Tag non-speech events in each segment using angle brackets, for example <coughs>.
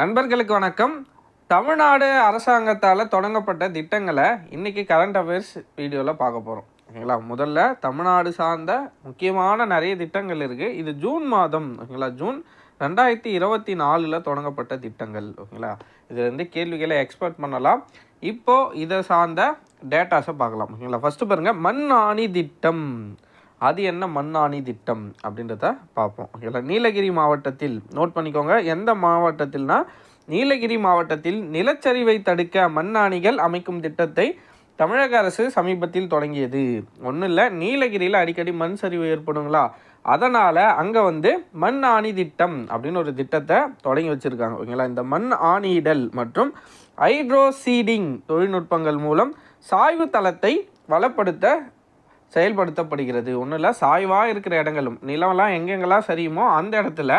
நண்பர்களுக்கு வணக்கம். தமிழ்நாடு அரசாங்கத்தால் தொடங்கப்பட்ட திட்டங்களை இன்றைக்கி கரண்ட் அஃபேர்ஸ் வீடியோவில் பார்க்க போகிறோம் ஓகேங்களா? முதல்ல தமிழ்நாடு சார்ந்த முக்கியமான நிறைய திட்டங்கள் இருக்குது இது ஜூன் மாதம் ஓகேங்களா? ஜூன் ரெண்டாயிரத்தி இருபத்தி நாலில் தொடங்கப்பட்ட திட்டங்கள் ஓகேங்களா? இதுலேருந்து கேள்விகளை எக்ஸ்பெக்ட் பண்ணலாம். இப்போது இதை சார்ந்த டேட்டாஸை பார்க்கலாம் ஓகேங்களா? ஃபஸ்ட்டு பாருங்கள் மண் ஆணி திட்டம். அது என்ன மண்ணாணி திட்டம் அப்படின்றத பார்ப்போம். ஓகேங்களா நீலகிரி மாவட்டத்தில் நோட் பண்ணிக்கோங்க எந்த மாவட்டத்தில்னா நீலகிரி மாவட்டத்தில் நிலச்சரிவை தடுக்க மண்ணாணிகள் அமைக்கும் திட்டத்தை தமிழக அரசு சமீபத்தில் தொடங்கியது. ஒன்றும் இல்லை நீலகிரியில் அடிக்கடி மண் சரிவு ஏற்படுங்களா? அதனால் அங்கே வந்து மண் ஆணி திட்டம் அப்படின்னு ஒரு திட்டத்தை தொடங்கி வச்சுருக்காங்க. ஓகேங்களா இந்த மண் ஆணியிடல் மற்றும் ஹைட்ரோசீடிங் தொழில்நுட்பங்கள் மூலம் சாய்வு தளத்தை வளப்படுத்த செயல்படுத்தப்படுகிறது. ஒன்றும் இல்லை சாய்வாக இருக்கிற இடங்களும். நிலம்லாம் எங்கெங்கெல்லாம் சரியுமோ அந்த இடத்துல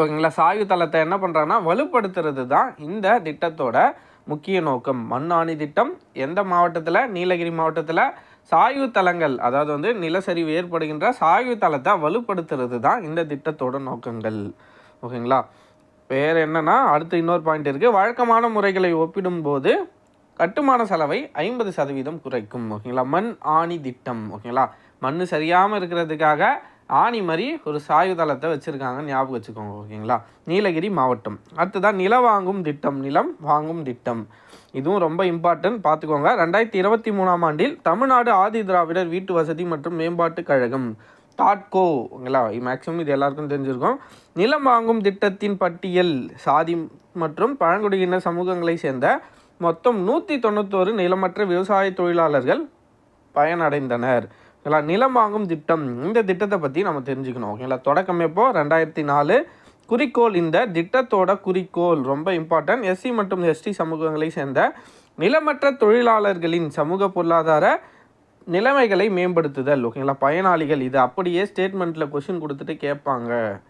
ஓகேங்களா சாய்வு தளத்தை என்ன பண்ணுறாங்கன்னா வலுப்படுத்துறது தான் இந்த திட்டத்தோட முக்கிய நோக்கம். மண்ணாணி திட்டம் எந்த மாவட்டத்தில்? நீலகிரி மாவட்டத்தில் சாய்வு தளங்கள் அதாவது வந்து நிலச்சரிவு ஏற்படுகின்ற சாய்வு தளத்தை வலுப்படுத்துறது தான் இந்த திட்டத்தோட நோக்கங்கள். ஓகேங்களா? வேறு என்னென்னா அடுத்து இன்னொரு பாயிண்ட் இருக்குது வழக்கமான முறைகளை ஒப்பிடும்போது கட்டுமான செலவை ஐம்பது சதவீதம் குறைக்கும் ஓகேங்களா? மண் ஆணி திட்டம் ஓகேங்களா? மண் சரியாமல் இருக்கிறதுக்காக ஆணி மாதிரி ஒரு சாயுதளத்தை தளத்தை வச்சுருக்காங்க ஞாபகம் வச்சுக்கோங்க ஓகேங்களா? நீலகிரி மாவட்டம். அடுத்ததான் நில வாங்கும் திட்டம் நிலம் வாங்கும் திட்டம். இதுவும் ரொம்ப இம்பார்ட்டன்ட் பார்த்துக்கோங்க. ரெண்டாயிரத்தி இருபத்தி மூணாம் ஆண்டில் தமிழ்நாடு ஆதி திராவிடர் வீட்டு வசதி மற்றும் மேம்பாட்டு கழகம் டாட்கோ ஓகேங்களா? மேக்ஸிமம் இது எல்லாருக்கும் தெரிஞ்சிருக்கும். நிலம் வாங்கும் திட்டத்தின் பட்டியல் சாதி மற்றும் பழங்குடியின சமூகங்களை சேர்ந்த மொத்தம் நூற்றி தொண்ணூத்தோரு நிலமற்ற விவசாய தொழிலாளர்கள் பயனடைந்தனர். ஓகேங்களா? நிலம் வாங்கும் திட்டம். இந்த திட்டத்தை பற்றி நம்ம தெரிஞ்சுக்கணும். ஓகேங்களா? தொடக்கம் எப்போ? ரெண்டாயிரத்தி நாலு. குறிக்கோள் இந்த திட்டத்தோட குறிக்கோள். ரொம்ப இம்பார்ட்டன்ட் எஸ்சி மற்றும் எஸ்டி சமூகங்களை சேர்ந்த நிலமற்ற தொழிலாளர்களின் சமூக பொருளாதார நிலைமைகளை மேம்படுத்துதல். ஓகேங்களா? பயனாளிகள் இது அப்படியே ஸ்டேட்மெண்ட்டில் கொஷின் கொடுத்துட்டு கேட்பாங்க.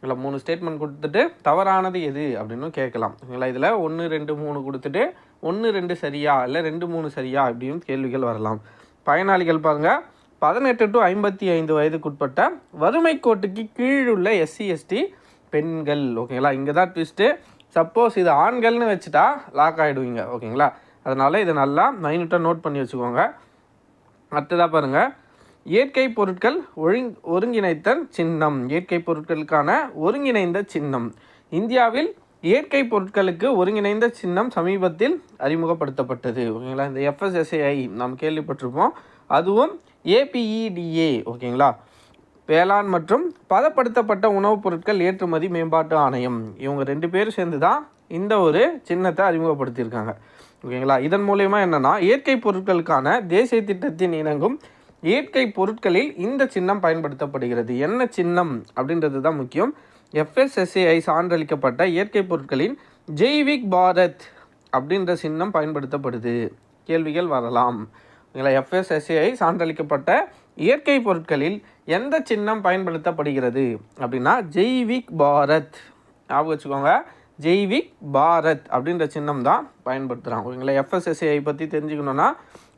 இல்லை மூணு ஸ்டேட்மெண்ட் கொடுத்துட்டு தவறானது எது? அப்படின்னு கேட்கலாம். ஓகேங்களா? இதில் ஒன்று ரெண்டு மூணு கொடுத்துட்டு ஒன்று ரெண்டு சரியா இல்லை ரெண்டு மூணு சரியா இப்படியும் கேள்விகள் வரலாம். பயனாளிகள் பாருங்கள் பதினெட்டு டு ஐம்பத்தி ஐந்து வயதுக்குட்பட்ட வறுமை கோட்டுக்கு கீழுள்ள எஸ்சி எஸ்டி பெண்கள். ஓகேங்களா? இங்கே தான் ட்விஸ்ட்டு சப்போஸ் இது ஆண்கள்னு வச்சுட்டா லாக் ஆகிடுவீங்க ஓகேங்களா? அதனால் இதை நல்லா மைனூட்டாக நோட் பண்ணி வச்சுக்கோங்க. அடுத்ததாக பாருங்கள் இயற்கை பொருட்கள் ஒழுங் ஒருங்கிணைத்த சின்னம். இயற்கை பொருட்களுக்கான ஒருங்கிணைந்த சின்னம். இந்தியாவில் இயற்கை பொருட்களுக்கு ஒருங்கிணைந்த சின்னம் சமீபத்தில் அறிமுகப்படுத்தப்பட்டது. ஓகேங்களா? இந்த எஃப்எஸ்எஸ்ஏஐ நாம் கேள்விப்பட்டிருப்போம். அதுவும் ஏபிஇடிஏ ஓகேங்களா? வேளாண் மற்றும் பதப்படுத்தப்பட்ட உணவுப் பொருட்கள் ஏற்றுமதி மேம்பாட்டு ஆணையம். இவங்க ரெண்டு பேரும் சேர்ந்து தான் இந்த ஒரு சின்னத்தை அறிமுகப்படுத்தியிருக்காங்க. ஓகேங்களா? இதன் மூலயமா என்னென்னா இயற்கை பொருட்களுக்கான தேசிய திட்டத்தின் இணங்கும் இயற்கை பொருட்களில் இந்த சின்னம் பயன்படுத்தப்படுகிறது. என்ன சின்னம் அப்படின்றது தான் முக்கியம். எஃப்எஸ்எஸ்ஏஐ சான்றளிக்கப்பட்ட இயற்கை பொருட்களின் ஜெய்விக் பாரத் அப்படின்ற சின்னம் பயன்படுத்தப்படுது. கேள்விகள் வரலாம். ஓகேங்களா எஃப்எஸ்எஸ்ஏஐ சான்றளிக்கப்பட்ட இயற்கை பொருட்களில் எந்த சின்னம் பயன்படுத்தப்படுகிறது அப்படின்னா ஜெய்விக் பாரத். ஞாபகம் வச்சுக்கோங்க. ஜெய்விக் பாரத் அப்படின்ற சின்னம் தான் பயன்படுத்துகிறாங்க ஓகேங்களா எஃப்எஸ்எஸ்ஏஐ பற்றி தெரிஞ்சுக்கணுன்னா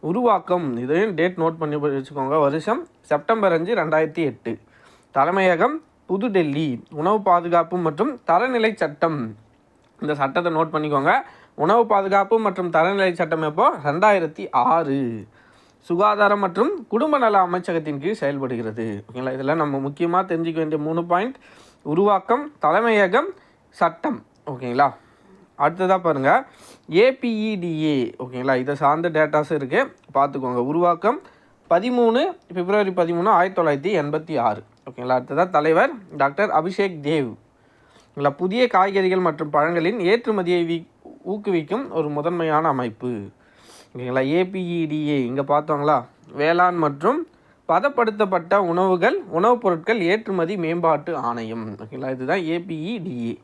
உருவாக்கம் இதையும் டேட் நோட் பண்ணி வச்சுக்கோங்க. வருஷம் செப்டம்பர் அஞ்சு ரெண்டாயிரத்தி எட்டு. தலைமையகம் புதுடெல்லி உணவு பாதுகாப்பு மற்றும் தரநிலை சட்டம். இந்த சட்டத்தை நோட் பண்ணிக்கோங்க. உணவு பாதுகாப்பு மற்றும் தரநிலை சட்டம் எப்போ? ரெண்டாயிரத்தி ஆறு. சுகாதாரம் மற்றும் குடும்ப நல அமைச்சகத்தின் கீழ் செயல்படுகிறது. ஓகேங்களா? இதில் நம்ம முக்கியமாக தெரிஞ்சுக்க வேண்டிய மூணு பாயிண்ட் உருவாக்கம் தலைமையகம் சட்டம். ஓகேங்களா? அடுத்ததாக பாருங்கள் ஏபிஇடிஏ ஓகேங்களா? இதை சார்ந்த டேட்டாஸும் இருக்குது பார்த்துக்கோங்க. உருவாக்கம் பதிமூணு பிப்ரவரி பதிமூணு ஆயிரத்தி தொள்ளாயிரத்தி எண்பத்தி ஆறு. ஓகேங்களா? அடுத்ததாக தலைவர் டாக்டர் அபிஷேக் தேவ். ஓகேங்களா? புதிய காய்கறிகள் மற்றும் பழங்களின் ஏற்றுமதியை வீ ஊக்குவிக்கும் ஒரு முதன்மையான அமைப்பு. ஓகேங்களா? ஏபிஇடிஏ இங்கே பார்த்தோங்களா? வேளாண் மற்றும் பதப்படுத்தப்பட்ட உணவுகள் உணவுப் பொருட்கள் ஏற்றுமதி மேம்பாட்டு ஆணையம். ஓகேங்களா? இதுதான் ஏபிஇடிஏ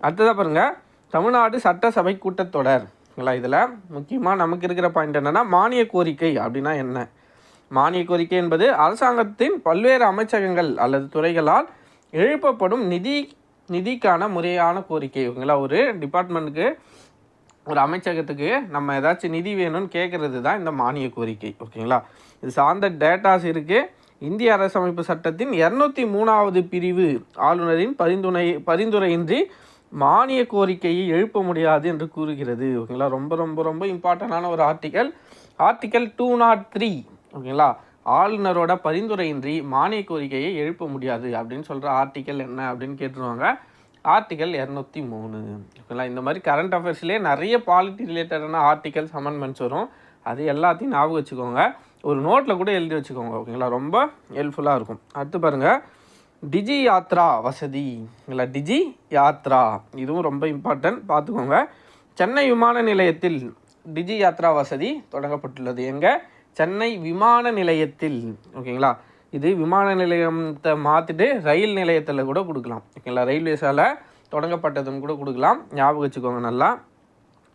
அடுத்ததாக பாருங்கள் தமிழ்நாடு சட்டசபை கூட்டத்தொடர். ஓகேங்களா? இதில் முக்கியமாக நமக்கு இருக்கிற பாயிண்ட் என்னென்னா மானிய கோரிக்கை அப்படின்னா என்ன? மானிய கோரிக்கை என்பது அரசாங்கத்தின் பல்வேறு அமைச்சகங்கள் அல்லது துறைகளால் எழுப்பப்படும் நிதி நிதிக்கான முறையான கோரிக்கை. ஓகேங்களா ஒரு டிபார்ட்மெண்ட்டுக்கு ஒரு அமைச்சகத்துக்கு நம்ம ஏதாச்சும் நிதி வேணும்னு கேட்குறது தான் இந்த மானிய கோரிக்கை. ஓகேங்களா? இது சார்ந்த டேட்டாஸ் இருக்குது இந்திய அரசமைப்பு சட்டத்தின் இரநூத்தி மூணாவது பிரிவு ஆளுநரின் பரிந்துரை பரிந்துரையின்றி மானிய கோரிக்கையை எழுப்ப முடியாது என்று கூறுகிறது. ஓகேங்களா? ரொம்ப ரொம்ப ரொம்ப இம்பார்ட்டண்டான ஒரு article article two nought three. ஓகேங்களா? ஆளுநரோட பரிந்துரையின்றி மானிய கோரிக்கையை எழுப்ப முடியாது. அப்படின்னு சொல்கிற ஆர்டிக்கல் என்ன அப்படின்னு கேட்டுருவாங்க. ஆர்டிக்கல் இரநூத்தி மூணு. ஓகேங்களா? இந்த மாதிரி கரண்ட் அஃபேர்ஸ்லேயே நிறைய பாலிட்டி ரிலேட்டடான ஆர்டிகல்ஸ் அமெண்ட்மெண்ட்ஸ் வரும். அது எல்லாத்தையும் ஞாபகம் வச்சுக்கோங்க. ஒரு நோட்டில் கூட எழுதி வச்சுக்கோங்க. ஓகேங்களா? ரொம்ப ஹெல்ப்ஃபுல்லாக இருக்கும். அடுத்து பாருங்கள் டிஜி யாத்ரா வசதி. இல்லை டிஜி யாத்ரா இதுவும் ரொம்ப இம்பார்ட்டன்ட் பார்த்துக்கோங்க. சென்னை விமான நிலையத்தில் டிஜி யாத்ரா வசதி தொடங்கப்பட்டுள்ளது. எங்கே? சென்னை விமான நிலையத்தில் ஓகேங்களா? இது விமான நிலையத்தை மாற்றிட்டு ரயில் நிலையத்தில் கூட கொடுக்கலாம். ஓகேங்களா? ரயில்வேஸால் தொடங்கப்பட்டதுன்னு கூட கொடுக்கலாம். ஞாபகம் வச்சுக்கோங்க நல்லா.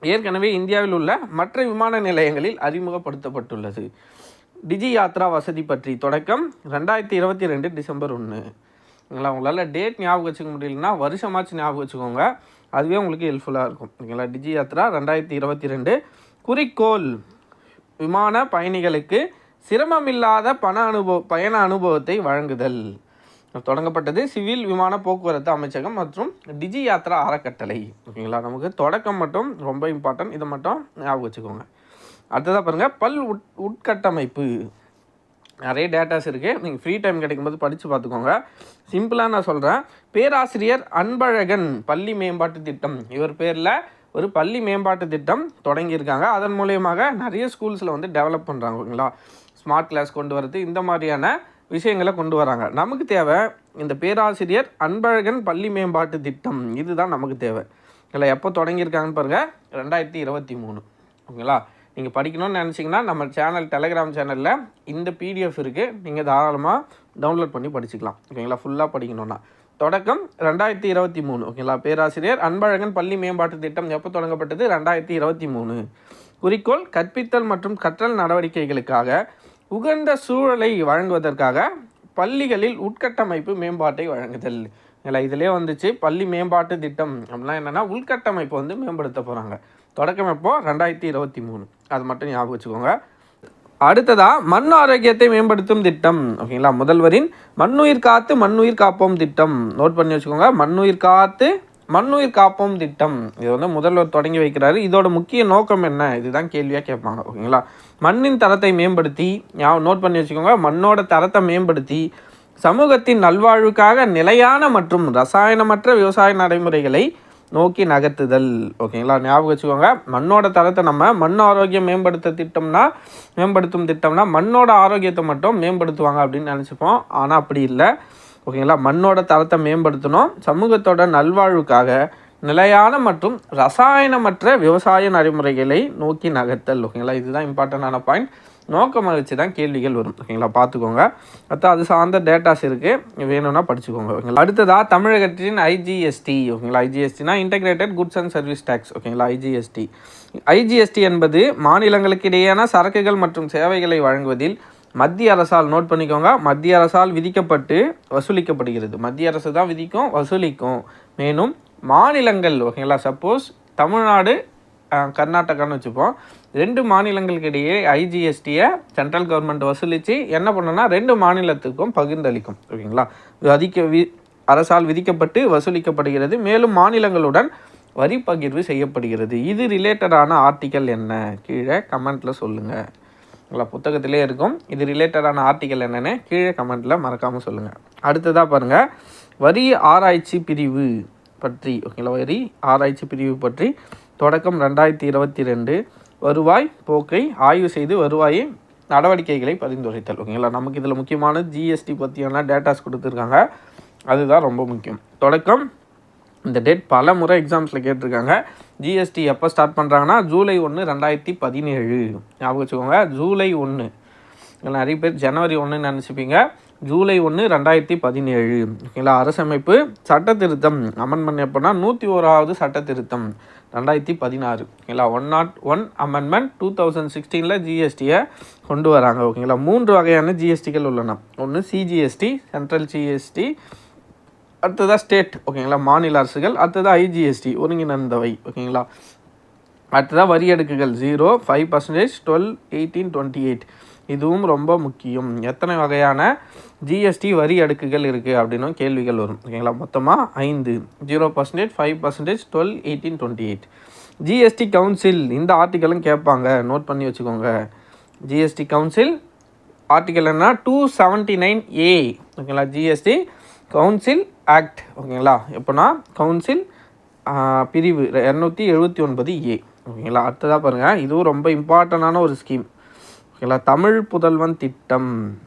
ஏற்கனவே இந்தியாவில் உள்ள மற்ற விமான நிலையங்களில் அறிமுகப்படுத்தப்பட்டுள்ளது. டிஜி யாத்ரா வசதி பற்றி தொடக்கம் ரெண்டாயிரத்தி இருபத்தி ரெண்டு டிசம்பர் ஒன்று ஓகேங்களா? உங்களால் டேட் ஞாபகம் வச்சுக்க முடியலன்னா வருஷமாச்சு ஞாபகம் வச்சுக்கோங்க. அதுவே உங்களுக்கு ஹெல்ப்ஃபுல்லாக இருக்கும். ஓகேங்களா? டிஜி யாத்ரா ரெண்டாயிரத்தி இருபத்தி ரெண்டு குறிக்கோள். விமான பயணிகளுக்கு சிரமமில்லாத பண அனுபவ பயண அனுபவத்தை வழங்குதல். தொடங்கப்பட்டது சிவில் விமான போக்குவரத்து அமைச்சகம் மற்றும் டிஜி யாத்ரா அறக்கட்டளை. ஓகேங்களா? நமக்கு தொடக்கம் மட்டும் ரொம்ப இம்பார்ட்டன்ட் இதை மட்டும் ஞாபகம் வச்சுக்கோங்க. அடுத்ததாக பாருங்கள் பல் உட் உட்கட்டமைப்பு. நிறைய டேட்டாஸ் இருக்குது நீங்கள் ஃப்ரீ டைம் கிடைக்கும்போது படித்து பார்த்துக்கோங்க. சிம்பிளாக நான் சொல்கிறேன் பேராசிரியர் அன்பழகன் பள்ளி மேம்பாட்டு திட்டம். இவர் பேரில் ஒரு பள்ளி மேம்பாட்டு திட்டம் தொடங்கியிருக்காங்க. அதன் மூலயமாக நிறைய ஸ்கூல்ஸில் வந்து டெவலப் பண்ணுறாங்க ஓகேங்களா? ஸ்மார்ட் கிளாஸ் கொண்டு வரது இந்த மாதிரியான விஷயங்களை கொண்டு வராங்க. நமக்கு தேவை இந்த பேராசிரியர் அன்பழகன் பள்ளி மேம்பாட்டு திட்டம். இதுதான் நமக்கு தேவை. இல்லை எப்போ தொடங்கியிருக்காங்கன்னு பாருங்கள் ரெண்டாயிரத்தி இருபத்தி மூணு. ஓகேங்களா? நீங்கள் படிக்கணும்னு நினச்சிங்கன்னா நம்ம சேனல் டெலகிராம் சேனலில் இந்த பிடிஎஃப் இருக்குது நீங்கள் தாராளமாக டவுன்லோட் பண்ணி படிச்சுக்கலாம். ஓகேங்களா? ஃபுல்லாக படிக்கணும்னா. தொடக்கம் ரெண்டாயிரத்தி இருபத்தி மூணு. ஓகேங்களா? பேராசிரியர் அன்பழகன் பள்ளி மேம்பாட்டு திட்டம் எப்போ தொடங்கப்பட்டது? ரெண்டாயிரத்தி இருபத்தி மூணு. குறிக்கோள் கற்பித்தல் மற்றும் கற்றல் நடவடிக்கைகளுக்காக உகந்த சூழலை வழங்குவதற்காக பள்ளிகளில் உட்கட்டமைப்பு மேம்பாட்டை வழங்குதல். இல்லை இதிலே வந்துச்சு பள்ளி மேம்பாட்டு திட்டம். அப்படின்னா என்னென்னா உள்கட்டமைப்பு வந்து மேம்படுத்த போகிறாங்க தொடக்கம் எப்போ? ரெண்டாயிரத்தி இருபத்தி மூணு. அது மட்டும் ஞாபகம் வச்சுக்கோங்க. அடுத்ததாக மண் ஆரோக்கியத்தை மேம்படுத்தும் திட்டம். ஓகேங்களா? முதல்வரின் மண்ணுயிர் காத்து மண்ணுயிர் காப்போம் திட்டம். நோட் பண்ணி வச்சுக்கோங்க. மண்ணுயிர் காத்து மண்ணுயிர் காப்போம் திட்டம். இது வந்து முதல்வர் தொடங்கி வைக்கிறாரு. இதோட முக்கிய நோக்கம் என்ன? இதுதான் கேள்வியாக கேட்பாங்க. ஓகேங்களா? மண்ணின் தரத்தை மேம்படுத்தி நோட் பண்ணி வச்சுக்கோங்க. மண்ணோட தரத்தை மேம்படுத்தி சமூகத்தின் நல்வாழ்வுக்காக நிலையான மற்றும் ரசாயனமற்ற விவசாய நடைமுறைகளை நோக்கி நகர்த்துதல். ஓகேங்களா ஞாபகம் வச்சுக்கோங்க. மண்ணோட தரத்தை நம்ம மண் ஆரோக்கியம் மேம்படுத்த திட்டம்னா மேம்படுத்தும் திட்டம்னா மண்ணோட ஆரோக்கியத்தை மட்டும் மேம்படுத்துவாங்க அப்படின்னு நினச்சிப்போம். ஆனால் அப்படி இல்லை. ஓகேங்களா மண்ணோட தரத்தை மேம்படுத்தணும். சமூகத்தோட நல்வாழ்வுக்காக நிலையான மற்றும் ரசாயனமற்ற விவசாய நடைமுறைகளை நோக்கி நகர்த்தல். ஓகேங்களா இதுதான் இம்பார்ட்டண்டான பாயிண்ட் நோக்கமாக வச்சு தான் கேள்விகள் வரும். ஓகேங்களா? பார்த்துக்கோங்க. அடுத்து அது சார்ந்த டேட்டாஸ் இருக்குது வேணும்னா படிச்சுக்கோங்க. ஓகேங்களா? அடுத்ததாக தமிழகத்தின் ஐஜிஎஸ்டி ஓகேங்களா? ஐஜிஎஸ்டினா integrated goods and service tax ஓகேங்களா? ஐஜிஎஸ்டி ஐஜிஎஸ்டி என்பது மாநிலங்களுக்கு இடையேயான சரக்குகள் மற்றும் சேவைகளை வழங்குவதில் மத்திய அரசால் நோட் பண்ணிக்கோங்க. மத்திய அரசால் விதிக்கப்பட்டு வசூலிக்கப்படுகிறது. மத்திய அரசு தான் விதிக்கும் வசூலிக்கும். மேலும் மாநிலங்கள் ஓகேங்களா? சப்போஸ் தமிழ்நாடு கர்நாடகான்னு வச்சுப்போம். ரெண்டு மாநிலங்களுக்கு இடையே ஐஜிஎஸ்டியை சென்ட்ரல் கவர்மெண்ட் வசூலித்து என்ன பண்ணுன்னா ரெண்டு மாநிலத்துக்கும் பகிர்ந்தளிக்கும் ஓகேங்களா அதிக வி அரசால் விதிக்கப்பட்டு வசூலிக்கப்படுகிறது. மேலும் மாநிலங்களுடன் வரி பகிர்வு செய்யப்படுகிறது. இது ரிலேட்டடான ஆர்டிக்கல் என்ன? கீழே கமெண்ட்டில் சொல்லுங்கள் உங்களா புத்தகத்திலே இருக்கும். இது ரிலேட்டடான ஆர்டிக்கல் என்னென்னு கீழே கமெண்ட்டில் மறக்காமல் சொல்லுங்கள் அடுத்ததாக பாருங்கள் வரி ஆராய்ச்சி பிரிவு பற்றி ஓகேங்களா? வரி ஆராய்ச்சி பிரிவு பற்றி தொடக்கம் ரெண்டாயிரத்தி இருபத்தி ரெண்டு. வருவாய் போக்கை ஆய்வு செய்து வருவாயை நடவடிக்கைகளை பரிந்துரைத்தல். ஓகேங்களா? நமக்கு இதில் முக்கியமான ஜிஎஸ்டி பற்றியான டேட்டாஸ் கொடுத்துருக்காங்க. அதுதான் ரொம்ப முக்கியம். தொடக்கம் இந்த டேட் பல முறை எக்ஸாம்ஸில் கேட்டிருக்காங்க. ஜிஎஸ்டி எப்போ ஸ்டார்ட் பண்ணுறாங்கன்னா ஜூலை ஒன்று ரெண்டாயிரத்தி பதினேழு. ஞாபகம் வச்சுக்கோங்க ஜூலை ஒன்று நிறைய பேர் ஜனவரி ஒன்று நினச்சிப்பீங்க. ஜூலை ஒன்று ரெண்டாயிரத்தி பதினேழு. ஓகேங்களா? அரசமைப்பு சட்ட திருத்தம் அமெண்ட்மெண்ட் எப்போனா நூற்றி ஓராவது சட்ட திருத்தம் ரெண்டாயிரத்தி பதினாறு. ஓகேங்களா? One nought one amendment two thousand சிக்ஸ்டீனில் ஜிஎஸ்டியை கொண்டு வராங்க. ஓகேங்களா? மூன்று வகையான ஜிஎஸ்டிகள் உள்ளன. ஒன்று சிஜிஎஸ்டி சென்ட்ரல் ஜிஎஸ்டி அடுத்ததாக ஸ்டேட் ஓகேங்களா? மாநில அரசுகள் அடுத்ததாக ஐஜிஎஸ்டி ஒருங்கிணைந்தவை. ஓகேங்களா? அடுத்ததாக வரி அடுக்குகள் zero five percentage twelve eighteen twenty eight இதுவும் ரொம்ப முக்கியம். எத்தனை வகையான ஜிஎஸ்டி வரி அடுக்குகள் இருக்குது அப்படின்னும் கேள்விகள் வரும். ஓகேங்களா? மொத்தமாக ஐந்து. Zero percentage five percentage twelve eighteen twenty eight GST council இந்த ஆர்டிக்கலும் கேட்பாங்க. நோட் பண்ணி வச்சுக்கோங்க. ஜிஎஸ்டி கவுன்சில் ஆர்டிக்கல் என்ன டூ செவன்ட்டி நைன் ஏ ஓகேங்களா? ஜிஎஸ்டி கவுன்சில் ஆக்ட் ஓகேங்களா? எப்போனா கவுன்சில் பிரிவு இரநூத்தி எழுபத்தி ஒன்பது ஏ ஓகேங்களா? அடுத்ததாக பாருங்கள் இதுவும் ரொம்ப இம்பார்ட்டண்டான ஒரு ஸ்கீம் ஓகேங்களா தமிழ் புதல்வன் திட்டம்.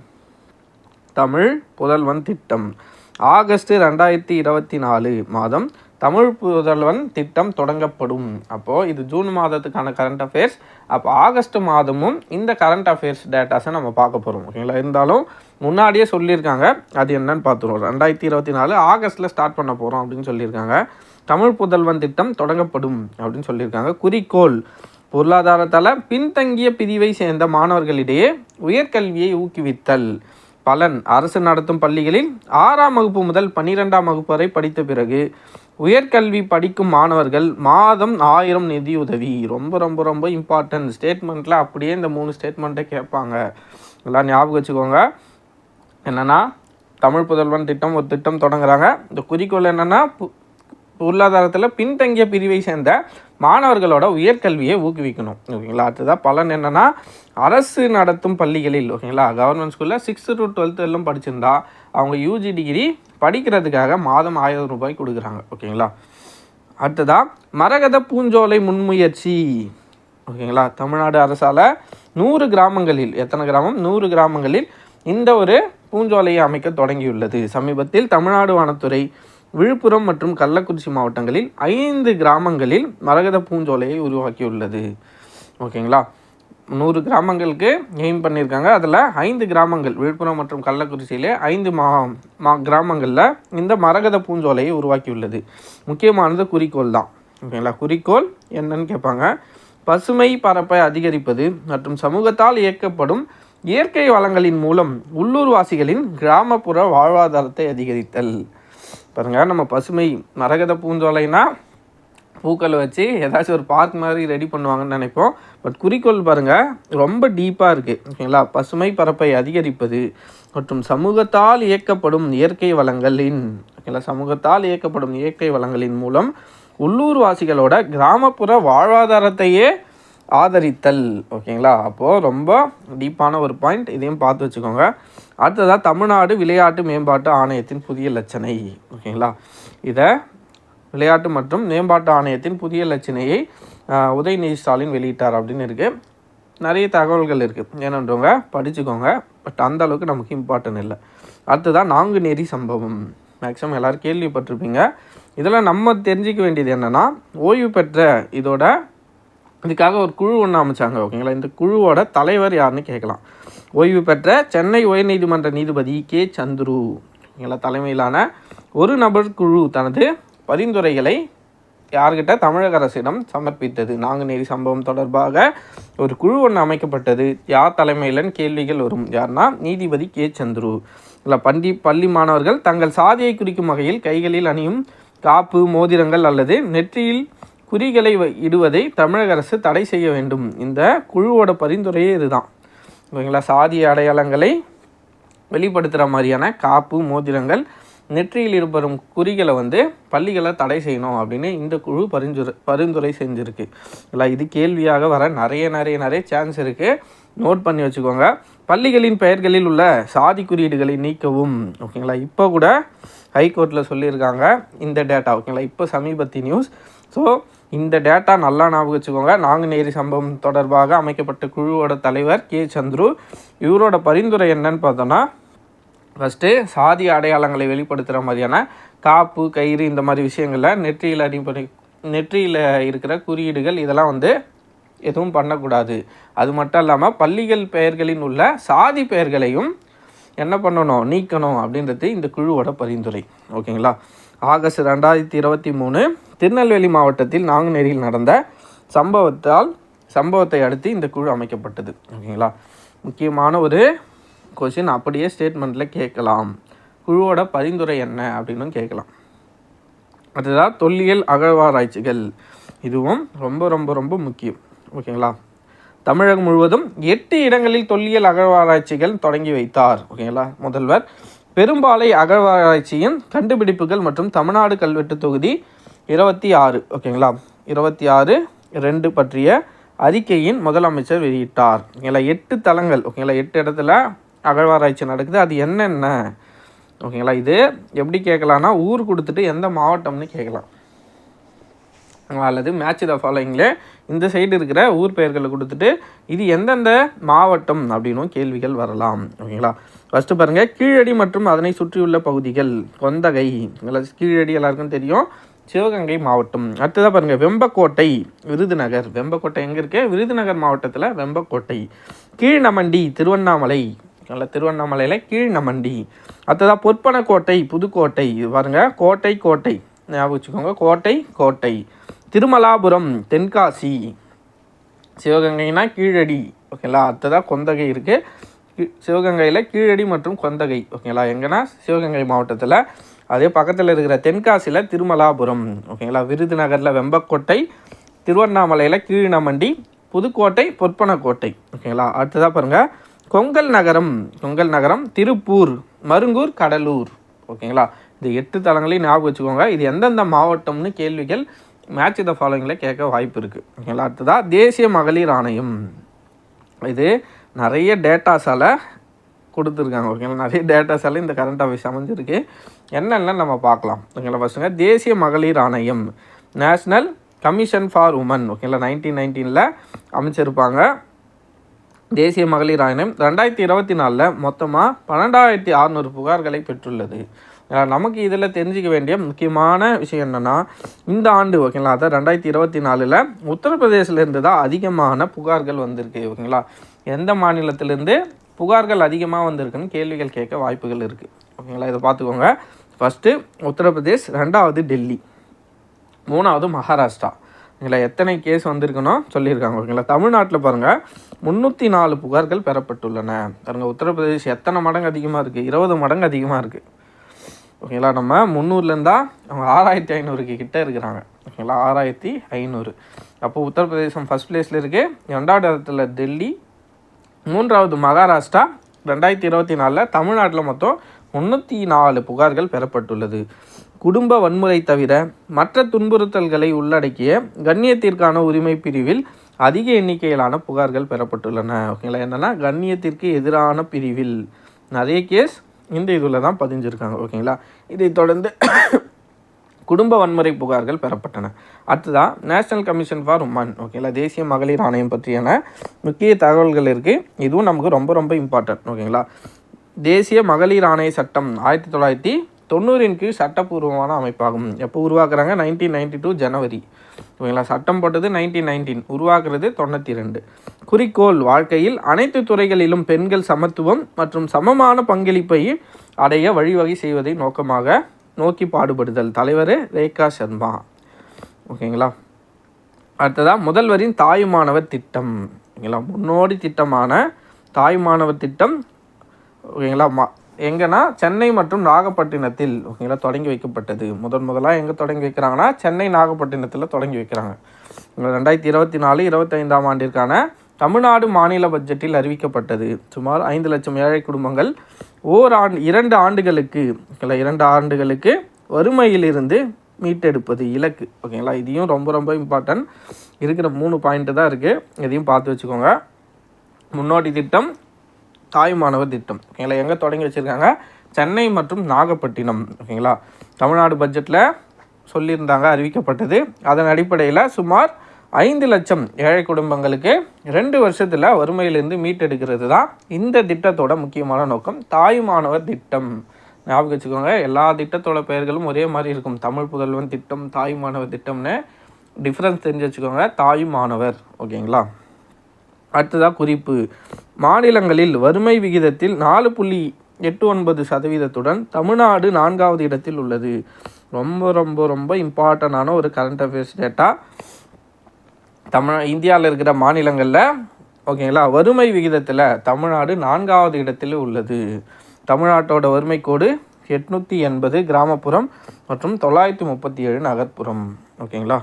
தமிழ் புதல்வன் திட்டம். ஆகஸ்ட் ரெண்டாயிரத்தி இருபத்தி நாலு மாதம் தமிழ் புதல்வன் திட்டம் தொடங்கப்படும். அப்போது இது ஜூன் மாதத்துக்கான கரண்ட் அஃபேர்ஸ் அப்போ ஆகஸ்ட் மாதமும் இந்த கரண்ட் அஃபேர்ஸ் டேட்டாஸை நம்ம பார்க்க போகிறோம் ஓகேங்களா? இருந்தாலும் முன்னாடியே சொல்லியிருக்காங்க. அது என்னன்னு பார்த்துருவோம். ரெண்டாயிரத்தி இருபத்தி நாலு ஆகஸ்ட்டில் ஸ்டார்ட் பண்ண போகிறோம் அப்படின்னு சொல்லியிருக்காங்க. தமிழ் புதல்வன் திட்டம் தொடங்கப்படும் அப்படின்னு சொல்லியிருக்காங்க. குறிக்கோள். பொருளாதாரத்தால் பின்தங்கிய பிரிவை சேர்ந்த மாணவர்களிடையே உயர்கல்வியை ஊக்குவித்தல். பலன். அரசு நடத்தும் பள்ளிகளில் ஆறாம் வகுப்பு முதல் பன்னிரெண்டாம் வகுப்பு வரை படித்த பிறகு உயர்கல்வி படிக்கும் மாணவர்கள் மாதம் ஆயிரம் நிதியுதவி. ரொம்ப ரொம்ப ரொம்ப இம்பார்ட்டன்ட் ஸ்டேட்மெண்ட்டில் அப்படியே இந்த மூணு ஸ்டேட்மெண்ட்டை கேட்பாங்க. எல்லாம் ஞாபகம் வச்சுக்கோங்க. என்னென்னா தமிழ் புதல்வன் திட்டம் ஒரு திட்டம் தொடங்குறாங்க. இந்த குறிக்கோள் என்னென்னா பொருளாதாரத்தில் பின்தங்கிய பிரிவை சேர்ந்த மாணவர்களோட உயர்கல்வியை ஊக்குவிக்கணும். ஓகேங்களா? அடுத்ததாக பலன் என்னென்னா அரசு நடத்தும் பள்ளிகளில் ஓகேங்களா? கவர்மெண்ட் ஸ்கூலில் சிக்ஸ்த்து டு டுவெல்த்து எல்லாம் படிச்சிருந்தா அவங்க யூஜி டிகிரி படிக்கிறதுக்காக மாதம் ஆயிரம் ரூபாய் கொடுக்குறாங்க ஓகேங்களா? அடுத்ததாக மரகத பூஞ்சோலை முன்முயற்சி ஓகேங்களா? தமிழ்நாடு அரசால் நூறு கிராமங்களில் எத்தனை கிராமம்? நூறு கிராமங்களில் இந்த ஒரு பூஞ்சோலையை அமைக்க தொடங்கியுள்ளது. சமீபத்தில் தமிழ்நாடு வனத்துறை விழுப்புரம் மற்றும் கள்ளக்குறிச்சி மாவட்டங்களில் ஐந்து கிராமங்களில் மரகத பூஞ்சோலையை உருவாக்கியுள்ளது. ஓகேங்களா? நூறு கிராமங்களுக்கு எய்ம் பண்ணியிருக்காங்க. அதில் ஐந்து கிராமங்கள் விழுப்புரம் மற்றும் கள்ளக்குறிச்சியிலே ஐந்து மா மா கிராமங்களில் இந்த மரகத பூஞ்சோலையை உருவாக்கியுள்ளது. முக்கியமானது குறிக்கோள் தான். ஓகேங்களா? குறிக்கோள் என்னன்னு கேட்பாங்க. பசுமை பரப்பை அதிகரிப்பது மற்றும் சமூகத்தால் இயக்கப்படும் இயற்கை வளங்களின் மூலம் உள்ளூர்வாசிகளின் கிராமப்புற வாழ்வாதாரத்தை அதிகரித்தல். பாருங்கள் நம்ம பசுமை மரகத பூஞ்சோலைனா பூக்களை வச்சு ஏதாச்சும் ஒரு பார்க் மாதிரி ரெடி பண்ணுவாங்கன்னு நினைப்போம். பட் குறிக்கோள் பாருங்கள் ரொம்ப டீப்பாக இருக்குது ஓகேங்களா? பசுமை பரப்பை அதிகரிப்பது மற்றும் சமூகத்தால் இயக்கப்படும் இயற்கை வளங்களின் ஓகேங்களா? சமூகத்தால் இயக்கப்படும் இயற்கை வளங்களின் மூலம் உள்ளூர்வாசிகளோட கிராமப்புற வாழ்வாதாரத்தையே ஆதரித்தல் ஓகேங்களா? அப்போது ரொம்ப டீப்பான ஒரு பாயிண்ட். இதையும் பார்த்து வச்சுக்கோங்க. அடுத்ததாக தமிழ்நாடு விளையாட்டு மேம்பாட்டு ஆணையத்தின் புதிய லட்சணை ஓகேங்களா? இதை விளையாட்டு மற்றும் மேம்பாட்டு ஆணையத்தின் புதிய லட்சணையை உதயநிதி ஸ்டாலின் வெளியிட்டார் அப்படின்னு இருக்குது நிறைய தகவல்கள் இருக்குது ஏனன்றவங்க படிச்சுக்கோங்க. பட் அந்த அளவுக்கு நமக்கு இம்பார்ட்டன் இல்லை. அடுத்ததாக நாங்குநேரி சம்பவம். மேக்ஸிமம் எல்லோரும் கேள்விப்பட்டிருப்பீங்க. இதில் நம்ம தெரிஞ்சிக்க வேண்டியது என்னென்னா ஓய்வு பெற்ற இதோட இதுக்காக ஒரு குழு ஒன்று அமைச்சாங்க ஓகேங்களா? இந்த குழுவோட தலைவர் யாருன்னு கேட்கலாம். ஓய்வு பெற்ற சென்னை உயர்நீதிமன்ற நீதிபதி கே. சந்துரு. ஓகேங்களா? தலைமையிலான ஒரு நபர் குழு தனது பரிந்துரைகளை யார்கிட்ட தமிழக அரசிடம் சமர்ப்பித்தது. நாங்குநேரி சம்பவம் தொடர்பாக ஒரு குழு ஒன்று அமைக்கப்பட்டது. யார் தலைமையிலன்னு கேள்விகள் வரும். யார்னா நீதிபதி கே. சந்துரு. இல்லை பண்டி பள்ளி மாணவர்கள் தங்கள் சாதியை குறிக்கும் வகையில் கைகளில் அணியும் காப்பு மோதிரங்கள் அல்லது நெற்றியில் குறிகளை இடுவதை தமிழக அரசு தடை செய்ய வேண்டும். இந்த குழுவோட பரிந்துரையே இதுதான். ஓகேங்களா சாதி அடையாளங்களை வெளிப்படுத்துகிற மாதிரியான காப்பு மோதிரங்கள் நெற்றியில் இருப்பரும் குறிகளை வந்து பள்ளிகளை தடை செய்யணும் அப்படின்னு இந்த குழு பரிந்துரை பரிந்துரை செஞ்சுருக்கு. இல்லை இது கேள்வியாக வர நிறைய நிறைய நிறைய சான்ஸ் இருக்குது நோட் பண்ணி வச்சுக்கோங்க. பள்ளிகளின் பெயர்களில் உள்ள சாதி குறியீடுகளை நீக்கவும். ஓகேங்களா இப்போ கூட ஹைகோர்ட்டில் சொல்லியிருக்காங்க. இந்த டேட்டா ஓகேங்களா இப்போ சமீபத்தி நியூஸ் ஸோ இந்த டேட்டா நல்லா ஞாபகம் வச்சுக்கோங்க. நாங்குநேரி சம்பவம் தொடர்பாக அமைக்கப்பட்ட குழுவோட தலைவர் கே. சந்துரு இவரோட பரிந்துரை என்னன்னு பார்த்தோன்னா ஃபஸ்ட்டு சாதி அடையாளங்களை வெளிப்படுத்துகிற மாதிரியான காப்பு கயிறு இந்த மாதிரி விஷயங்களில் நெற்றியில் அடிப்படை நெற்றியில் இருக்கிற குறியீடுகள் இதெல்லாம் வந்து எதுவும் பண்ணக்கூடாது. அது மட்டும் இல்லாமல் பள்ளிகள் பெயர்களின் உள்ள சாதி பெயர்களையும் என்ன பண்ணணும் நீக்கணும் அப்படின்றது இந்த குழுவோட பரிந்துரை. ஓகேங்களா? ஆகஸ்ட் ரெண்டாயிரத்தி இருபத்தி மூணு திருநெல்வேலி மாவட்டத்தில் நாங்குநேரியில் நடந்த சம்பவத்தால் சம்பவத்தை அடுத்து இந்த குழு அமைக்கப்பட்டது. ஓகேங்களா? முக்கியமான ஒரு கொஷின் அப்படியே ஸ்டேட்மெண்ட்டில் கேட்கலாம். குழுவோட பரிந்துரை என்ன அப்படின்னு கேட்கலாம். அதுதான் தொல்லியல் அகழ்வாராய்ச்சிகள். இதுவும் ரொம்ப ரொம்ப ரொம்ப முக்கியம். ஓகேங்களா? தமிழகம் முழுவதும் எட்டு இடங்களில் தொல்லியல் அகழ்வாராய்ச்சிகள் தொடங்கி வைத்தார். ஓகேங்களா? முதல்வர் பெரும்பாலை அகழ்வாராய்ச்சியின் கண்டுபிடிப்புகள் மற்றும் தமிழ்நாடு கல்வெட்டு தொகுதி இருபத்தி ஆறு ஓகேங்களா இருபத்தி ஆறு ரெண்டு பற்றிய அறிக்கையின் முதலமைச்சர் வெளியிட்டார். ஓகேங்களா எட்டு தலங்கள் ஓகேங்களா எட்டு இடத்துல அகழ்வாராய்ச்சி நடக்குது. அது என்னென்ன? ஓகேங்களா இது எப்படி கேட்கலான்னா ஊர் கொடுத்துட்டு எந்த மாவட்டம்னு கேட்கலாம். அல்லது மேட்ச் த ஃபாலோயிங்கில் இந்த சைடு இருக்கிற ஊர் பெயர்களை கொடுத்துட்டு இது எந்தெந்த மாவட்டம் அப்படின்னும் கேள்விகள் வரலாம். ஓகேங்களா? ஃபஸ்ட்டு பாருங்கள் கீழடி மற்றும் அதனை சுற்றியுள்ள பகுதிகள் கொந்தகை. கீழடி எல்லாருக்கும் தெரியும். சிவகங்கை மாவட்டம். அடுத்ததாக பாருங்கள் வெம்பக்கோட்டை விருதுநகர். வெம்பக்கோட்டை எங்கே இருக்கு? விருதுநகர் மாவட்டத்தில் வெம்பக்கோட்டை. கீழ்நமண்டி திருவண்ணாமலை. நல்ல திருவண்ணாமலையில் கீழ்நமண்டி. அடுத்ததாக பொற்பனக்கோட்டை புதுக்கோட்டை. இது கோட்டை கோட்டை. ஞாபகம் வச்சுக்கோங்க கோட்டை கோட்டை. திருமலாபுரம் தென்காசி. சிவகங்கைனா கீழடி ஓகேங்களா? அடுத்ததாக கொந்தகை இருக்குது சிவகங்கையில் கீழடி மற்றும் கொந்தகை ஓகேங்களா? எங்கன்னா சிவகங்கை மாவட்டத்தில். அதே பக்கத்தில் இருக்கிற தென்காசியில் திருமலாபுரம் ஓகேங்களா? விருதுநகரில் வெம்பக்கோட்டை திருவண்ணாமலையில் கீழினமண்டி புதுக்கோட்டை பொற்பனக்கோட்டை ஓகேங்களா? அடுத்ததாக பாருங்கள் கொங்கல் நகரம் கொங்கல் நகரம் திருப்பூர் மருங்கூர் கடலூர் ஓகேங்களா? இது எட்டு தலங்களையும் ஞாபகம் வச்சுக்கோங்க. இது எந்தெந்த மாவட்டம்னு கேள்விகள் மேட்ச் த ஃபாலோயிங்கில் கேட்க வாய்ப்பு இருக்குது ஓகேங்களா அடுத்ததாக தேசிய மகளிர் ஆணையம் இது நிறைய டேட்டாஸால் கொடுத்துருக்காங்க ஓகேங்களா நிறைய டேட்டாஸால் இந்த கரண்ட் அஃபேர்ஸ் அமைஞ்சிருக்கு என்னென்ன நம்ம பார்க்கலாம் ஓகேங்களா ஃபஸ்ட்டுங்க தேசிய மகளிர் ஆணையம் நேஷ்னல் கமிஷன் ஃபார் உமன் ஓகேங்களா நைன்டீன் நைன்டீனில் அமைச்சிருப்பாங்க தேசிய மகளிர் ஆணையம் ரெண்டாயிரத்தி இருபத்தி நாலில் மொத்தமாக பன்னெண்டாயிரத்தி அறநூறு புகார்களை பெற்றுள்ளது நமக்கு இதில் தெரிஞ்சிக்க வேண்டிய முக்கியமான விஷயம் என்னென்னா இந்த ஆண்டு ஓகேங்களா அதான் ரெண்டாயிரத்தி இருபத்தி நாலில் உத்தரப்பிரதேசிலேருந்து தான் அதிகமான புகார்கள் வந்திருக்கு ஓகேங்களா? எந்த மாநிலத்திலேருந்து புகார்கள் அதிகமாக வந்திருக்குன்னு கேள்விகள் கேட்க வாய்ப்புகள் இருக்குது ஓகேங்களா? இதை பார்த்துக்கோங்க. ஃபஸ்ட்டு உத்தரப்பிரதேஷ் ரெண்டாவது டெல்லி மூணாவது மகாராஷ்டிரா. ஓகேங்களா எத்தனை கேஸ் வந்திருக்குன்னு சொல்லியிருக்காங்க ஓகேங்களா? தமிழ்நாட்டில் பாருங்கள் முந்நூற்றி நாலு புகார்கள் பெறப்பட்டுள்ளன. பாருங்கள் உத்தரப்பிரதேஷ் எத்தனை மடங்கு அதிகமாக இருக்குது இருபது மடங்கு அதிகமாக இருக்குது ஓகேங்களா? நம்ம முந்நூறுலேருந்தா அவங்க ஆறாயிரத்தி ஐநூறுக்கு கிட்டே இருக்கிறாங்க. ஓகேங்களா? ஆறாயிரத்தி ஐநூறு. அப்போ உத்தரப்பிரதேசம் ஃபஸ்ட் பிளேஸில் இருக்குது ரெண்டாவது இடத்துல டெல்லி. மூன்றாவது மகாராஷ்டிரா. ரெண்டாயிரத்தி இருபத்தி நாலில் தமிழ்நாட்டில் மொத்தம் முந்நூற்றி நாலு புகார்கள் பெறப்பட்டுள்ளது. குடும்ப வன்முறை தவிர மற்ற துன்புறுத்தல்களை உள்ளடக்கிய கண்ணியத்திற்கான உரிமை பிரிவில் அதிக எண்ணிக்கையிலான புகார்கள் பெறப்பட்டுள்ளன. ஓகேங்களா? என்னென்னா கண்ணியத்திற்கு எதிரான பிரிவில். நிறைய கேஸ் இந்த இதில் தான் பதிஞ்சிருக்காங்க ஓகேங்களா? இதைத் தொடர்ந்து <coughs> குடும்ப வன்முறை புகார்கள் பெறப்பட்டன. அடுத்ததான் நேஷனல் கமிஷன் ஃபார் உமன் ஓகேங்களா? தேசிய மகளிர் ஆணையம் பற்றியான முக்கிய தகவல்கள் இருக்குது இதுவும் நமக்கு ரொம்ப ரொம்ப இம்பார்ட்டன்ட் ஓகேங்களா? தேசிய மகளிர் ஆணைய சட்டம் ஆயிரத்தி தொள்ளாயிரத்தி தொண்ணூறின் கீழ் சட்டப்பூர்வமான அமைப்பாகும். எப்போ உருவாக்குறாங்க? நைன்டீன் நைன்டி டூ ஜனவரி ஓகேங்களா? சட்டம் போட்டது நைன்டீன் நைன்டீன் உருவாக்குறது தொண்ணூற்றி ரெண்டு. குறிக்கோள் வாழ்க்கையில் அனைத்து துறைகளிலும் பெண்கள் சமத்துவம் மற்றும் சமமான பங்களிப்பை அடைய வழிவகை செய்வதை நோக்கமாக நோக்கி பாடுபடுதல். தலைவர் ரேகா சர்மா. ஓகேங்களா? அடுத்ததாக முதல்வரின் தாயுமானவர் திட்டம். ஓகேங்களா? முன்னோடி திட்டமான தாயுமானவர் திட்டம். ஓகேங்களா? மா எங்கன்னா சென்னை மற்றும் நாகப்பட்டினத்தில் ஓகேங்களா தொடங்கி வைக்கப்பட்டது. முதன் முதலாக எங்கே தொடங்கி வைக்கிறாங்கன்னா சென்னை நாகப்பட்டினத்தில் தொடங்கி வைக்கிறாங்க. ரெண்டாயிரத்தி இருபத்தி நாலு இருபத்தைந்தாம் ஆண்டிற்கான தமிழ்நாடு மாநில பட்ஜெட்டில் அறிவிக்கப்பட்டது. சுமார் ஐந்து லட்சம் ஏழை குடும்பங்கள் ஓர் ஆண்டு இரண்டு ஆண்டுகளுக்கு ஓகேங்களா இரண்டு ஆண்டுகளுக்கு வறுமையிலிருந்து மீட்டெடுப்பது இலக்கு. ஓகேங்களா இதையும் ரொம்ப ரொம்ப இம்பார்ட்டன்ட் இருக்கிற மூணு பாயிண்ட்டு தான் இருக்குது இதையும் பார்த்து வச்சுக்கோங்க. முன்னோடி திட்டம் தாய்மானவர் திட்டம். ஓகேங்களா? எங்கே தொடங்கி வச்சுருக்காங்க? சென்னை மற்றும் நாகப்பட்டினம். ஓகேங்களா? தமிழ்நாடு பட்ஜெட்டில் சொல்லியிருந்தாங்க அறிவிக்கப்பட்டது. அதன் அடிப்படையில் சுமார் ஐந்து லட்சம் ஏழை குடும்பங்களுக்கு ரெண்டு வருஷத்தில் வறுமையிலிருந்து மீட்டெடுக்கிறது தான் இந்த திட்டத்தோட முக்கியமான நோக்கம். தாயுமானவர் திட்டம். ஞாபகம் வச்சுக்கோங்க எல்லா திட்டத்தோட பெயர்களும் ஒரே மாதிரி இருக்கும். தமிழ் புதல்வன் திட்டம் தாயுமானவர் திட்டம்னு டிஃப்ரென்ஸ் தெரிஞ்சு வச்சுக்கோங்க தாயுமானவர் ஓகேங்களா? அடுத்ததாக குறிப்பு. மாநிலங்களில் வறுமை விகிதத்தில் நாலு புள்ளி எட்டு ஒன்பது சதவீதத்துடன் தமிழ்நாடு நான்காவது இடத்தில் உள்ளது. ரொம்ப ரொம்ப ரொம்ப இம்பார்ட்டண்டான ஒரு கரண்ட் அஃபேர்ஸ் டேட்டா தமிழ் இந்தியாவில் இருக்கிற மாநிலங்களில் ஓகேங்களா வறுமை விகிதத்தில் தமிழ்நாடு நான்காவது இடத்தில் உள்ளது. தமிழ்நாட்டோட வறுமை கோடு எட்நூற்றி எண்பது கிராமப்புறம் மற்றும் தொள்ளாயிரத்தி முப்பத்தி ஏழு நகர்ப்புறம். ஓகேங்களா?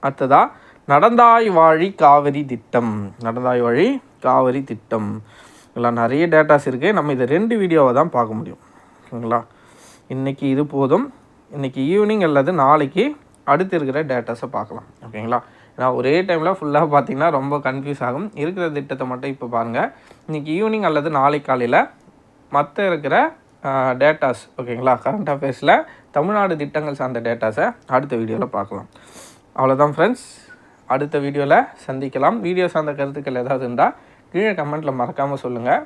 அடுத்ததாக நடந்தாய் வாழி காவிரி திட்டம். நடந்தாய் வழி காவிரி திட்டம். இதெல்லாம் நிறைய டேட்டாஸ் இருக்குது நம்ம இதை ரெண்டு வீடியோவை தான் பார்க்க முடியும். ஓகேங்களா இன்றைக்கி இது போதும். இன்றைக்கி ஈவினிங் அல்லது நாளைக்கு அடுத்து இருக்கிற டேட்டாஸை பார்க்கலாம். ஓகேங்களா? ஏன்னா ஒரே டைமில் ஃபுல்லாக பார்த்தீங்கன்னா ரொம்ப கன்ஃபியூஸ் ஆகும். இருக்கிற திட்டத்தை மட்டும் இப்போ பாருங்கள் இன்றைக்கி ஈவினிங் அல்லது நாளை காலையில் மற்ற இருக்கிற டேட்டாஸ் ஓகேங்களா? கரண்ட் அஃபேர்ஸில் தமிழ்நாடு திட்டங்கள் சார்ந்த டேட்டாஸை அடுத்த வீடியோவில் பார்க்கலாம். அவ்வளோதான் ஃப்ரெண்ட்ஸ் அடுத்த வீடியோவில் சந்திக்கலாம். வீடியோ சார்ந்த கருத்துக்கள் ஏதாவது இருந்தால் கீழே கமெண்ட்டில் மறக்காமல் சொல்லுங்கள்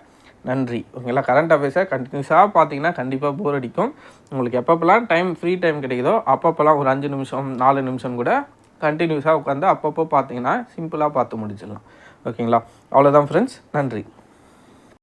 நன்றி. ஓகேங்களா கரண்ட் அஃபேர்ஸை கண்டினியூஸாக பார்த்தீங்கன்னா கண்டிப்பாக போர் அடிக்கும். உங்களுக்கு எப்பப்போலாம் டைம் ஃப்ரீ டைம் கிடைக்குதோ அப்பப்போலாம் ஒரு அஞ்சு நிமிஷம் நாலு நிமிஷம் கூட கண்டினியூஸாக உட்காந்து அப்பப்போ பார்த்தீங்கன்னா சிம்பிளாக பார்த்து முடிச்சிடலாம். ஓகேங்களா அவ்வளோதான் ஃப்ரெண்ட்ஸ் நன்றி.